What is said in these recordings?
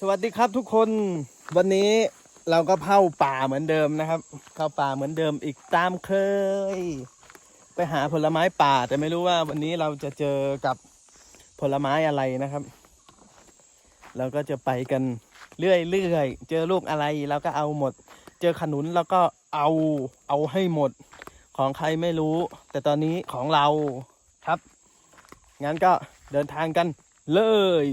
สวัสดีครับทุกคนวันนี้เราก็เข้าป่าเหมือนเดิมนะครับ เข้าป่าเหมือนเดิมอีกตามเคย ไปหาผลไม้ป่าแต่ไม่รู้ว่าวันนี้เราจะเจอกับผลไม้อะไรนะครับ เราก็จะไปกันเรื่อยๆเจอลูกอะไรเราก็เอาหมด เจอขนุนเราก็เอาเอาให้หมดของใครไม่รู้ แต่ตอนนี้ของเราครับงั้นก็เดินทางกันเลย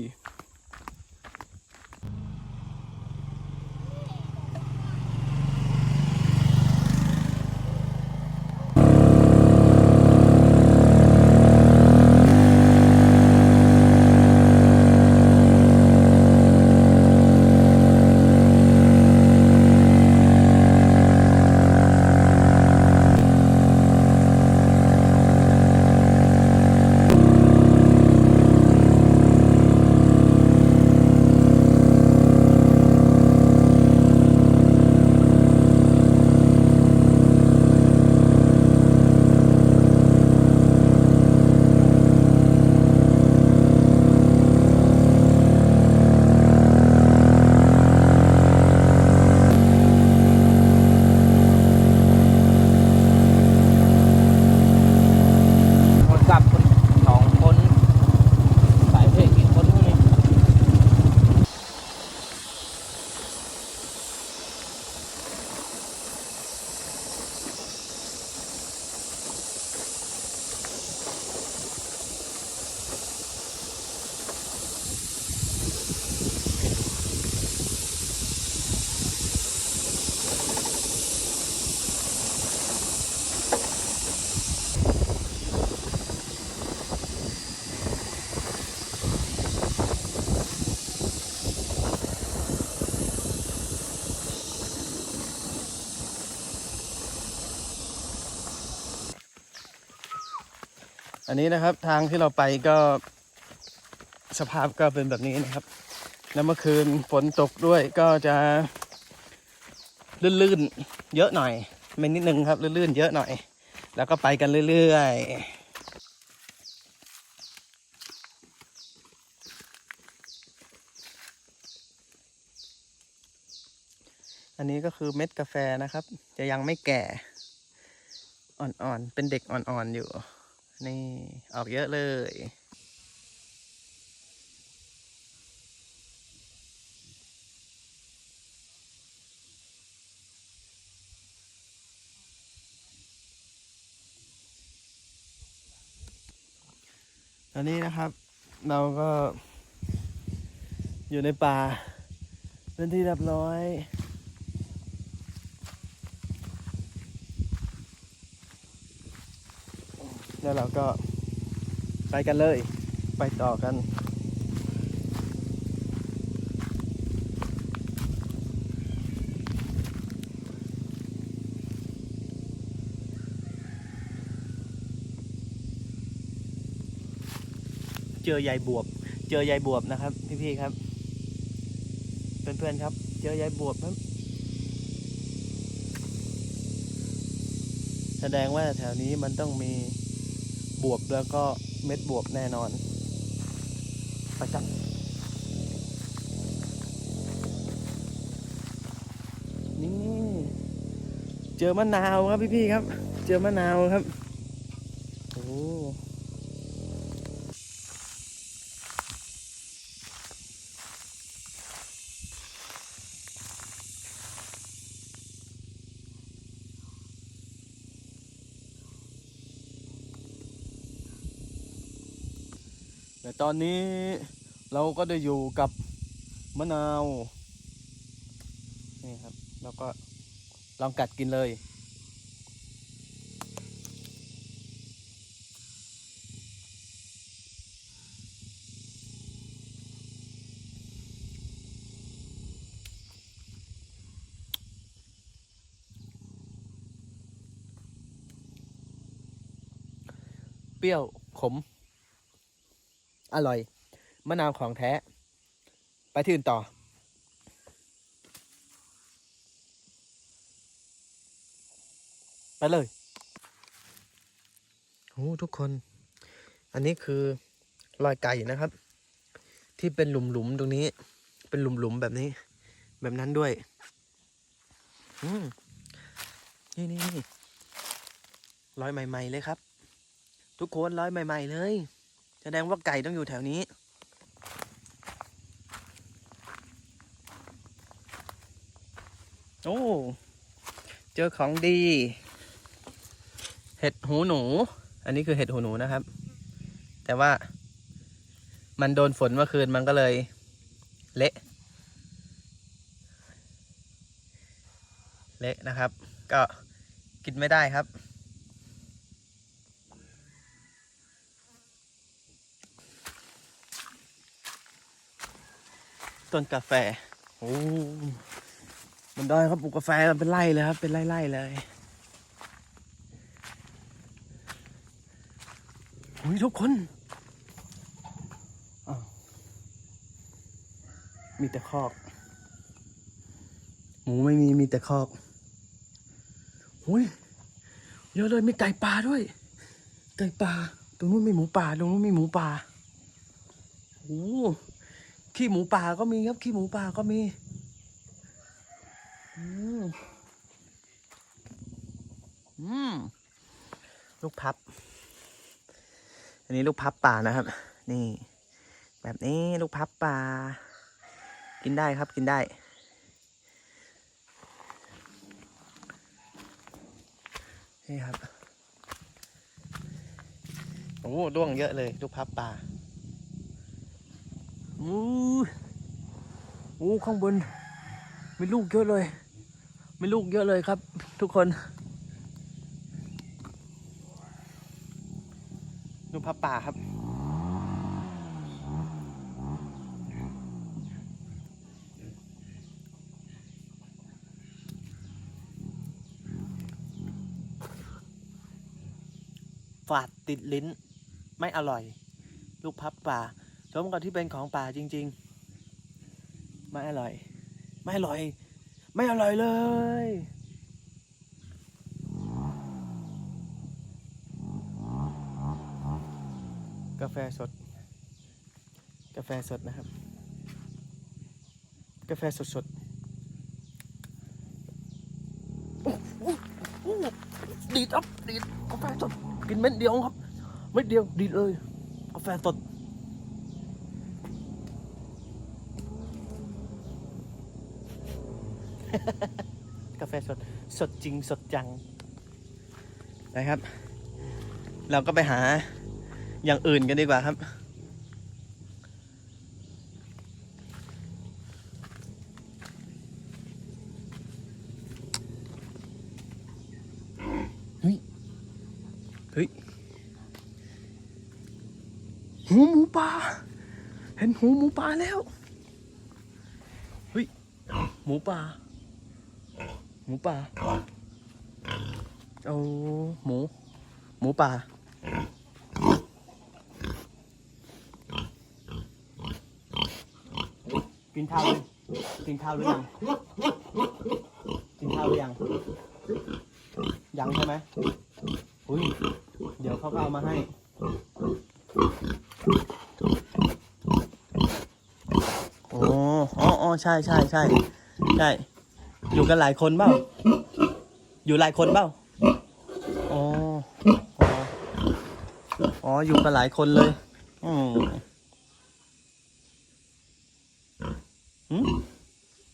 อันนี้นะครับทางที่เราไปก็สภาพก็เป็นแบบนี้นะครับ แล้วเมื่อคืนฝนตกด้วยก็จะลื่นๆเยอะหน่อย ไม่นิดนึงครับลื่นๆเยอะหน่อย แล้วก็ไปกันเรื่อยๆอันนี้ก็คือเม็ดกาแฟนะครับ จะยังไม่แก่ อ่อนๆ เป็นเด็กอ่อนๆ อยู่ นี่ ออกเยอะเลย ตอนนี้นะครับ เราก็อยู่ในป่าเป็นที่เรียบร้อย แล้วเราก็ไปกันเลย ไปต่อกันเจอยายบวบ เจอยายบวบนะครับ พี่ๆครับ เพื่อนๆครับ เจอยายบวบครับ แสดงว่าแถวนี้มันต้องมี บวบแล้วก็เม็ดบวบแน่นอนไปจับนี่เจอมะนาวครับพี่ๆครับ เจอมะนาวครับโอ้ แต่ตอนนี้เราก็ได้อยู่กับมะนาว นี่ครับ แล้วก็ลองกัดกินเลย เปรี้ยวขม อร่อย มะนาวของแท้ ไปที่อื่นต่อ ไปเลยโอ้ทุกคน อันนี้คือรอยไก่นะครับ ที่เป็นหลุมๆตรงนี้ เป็นหลุมๆแบบนี้ แบบนั้นด้วย อืมนี่นี่นี่ร้อยใหม่ ๆ เลยครับ ทุกคนร้อยใหม่ ๆ เลย แสดงว่าไก่ต้องอยู่แถวนี้ โอ้ เจอของดี เห็ดหูหนู อันนี้คือเห็ดหูหนูนะครับ แต่ว่ามันโดนฝนเมื่อคืนมันก็เลยเละ เละนะครับ ก็กินไม่ได้ครับ ต้นกาแฟ โอ้มันด้ครับปลูกกาแฟกันเป็นไร่เลยครับ เป็นไร่ๆเลยโอ้ยทุกคนอ้าวมีแต่คอก หมูไม่มีมีแต่คอกโอ้ยเยอะเลยมีไก่ป่าด้วย ไก่ป่า ตรงนู้นมีหมูป่า ตรงนู้นมีหมูป่าโอ้ ขี้หมูป่าก็มีครับ ขี้หมูป่าก็มีอืมอืมลูกพับ อันนี้ลูกพับป่านะครับ นี่ แบบนี้ลูกพับป่า กินได้ครับกินได้ นี่ครับ โอ้ด้วงเยอะเลย ลูกพับป่า อู้โอ้ข้างบน มีลูกเยอะเลย มีลูกเยอะเลยครับ ทุกคนลูกพับป่าครับฝาดติดลิ้น ไม่อร่อย ลูกพับป่า สมกับที่เป็นของป่าจริง ๆ ไม่อร่อย ไม่อร่อย ไม่อร่อยเลยกาแฟสด กาแฟสดนะครับ กาแฟสดสดดีดครับดีดกาแฟสด กินเม็ดเดียวครับ เม็ดเดียวดีดเลย กาแฟสด กาแฟสด สดจริงสดจัง นะครับ เราก็ไปหาอย่างอื่นกันดีกว่าครับ เฮ้ย เฮ้ย หูหมูป่า เห็นหูหมูป่าแล้ว เฮ้ย หมูป่า หมูป่าเอาหมู หมูป่า กินข้าวยังกินข้าวหรือยัง กินข้าวหรือยัง ยังใช่ไหมอุ้ย เดี๋ยวเขาก็เอามาให้โอ้อ๋ออ๋อใช่ใช่ใช่ใช่ อยู่กันหลายคนเปล่า อยู่หลายคนเปล่าอ๋ออ๋อ อ๋อ อยู่กันหลายคนเลย อืม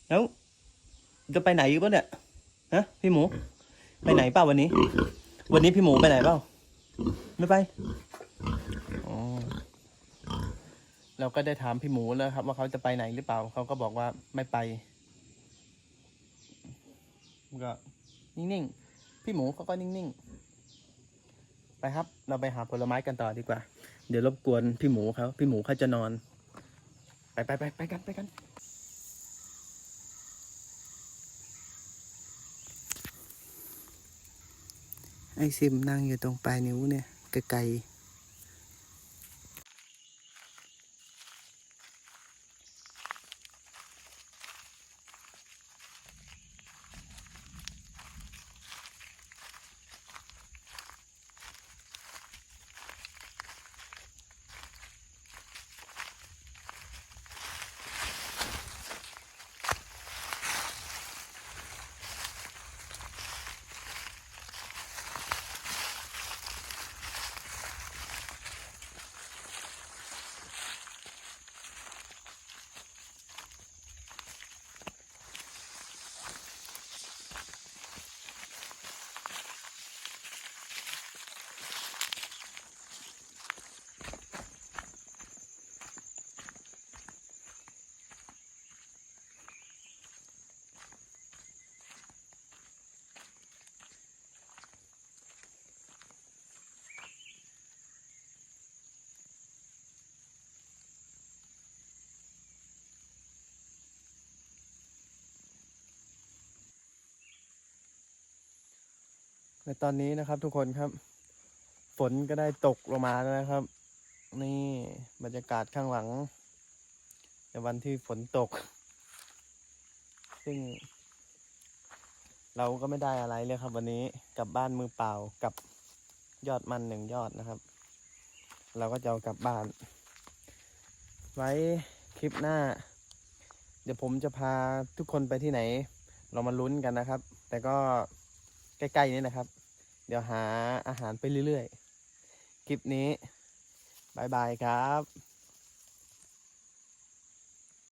แล้วจะไปไหนอยู่ปะเนี่ย ฮะ พี่หมู ไปไหนเปล่าวันนี้ วันนี้พี่หมูไปไหนเปล่า ไม่ไป อ๋อ เราก็ได้ถามพี่หมูแล้วครับ ว่าเขาจะไปไหนหรือเปล่า เขาก็บอกว่าไม่ไป ก็นิ่งๆ พี่หมูเขาก็นิ่งๆ ไปครับ เราไปหาผลไม้กันต่อดีกว่า เดี๋ยวรบกวนพี่หมูเขาพี่หมูเขาจะนอน ไปไปไปไปกันไปกัน ไอซิมนั่งอยู่ตรงปลายนิ้วเนี่ยไกลๆ ในตอนนี้นะครับทุกคนครับ ฝนก็ได้ตกลงมาแล้วนะครับ นี่บรรยากาศข้างหลังในวันที่ฝนตก ซึ่ง เราก็ไม่ได้อะไรเลยครับ วันนี้กลับบ้านมือเปล่ากับยอดมันหนึ่งยอดนะครับ เราก็จะเอากลับบ้าน ไว้คลิปหน้า เดี๋ยวผมจะพาทุกคนไปที่ไหน เรามาลุ้นกันนะครับ แต่ก็ใกล้ๆนี้นะครับ เดี๋ยวหาอาหารไปเรื่อยๆ คลิปนี้บายบายครับ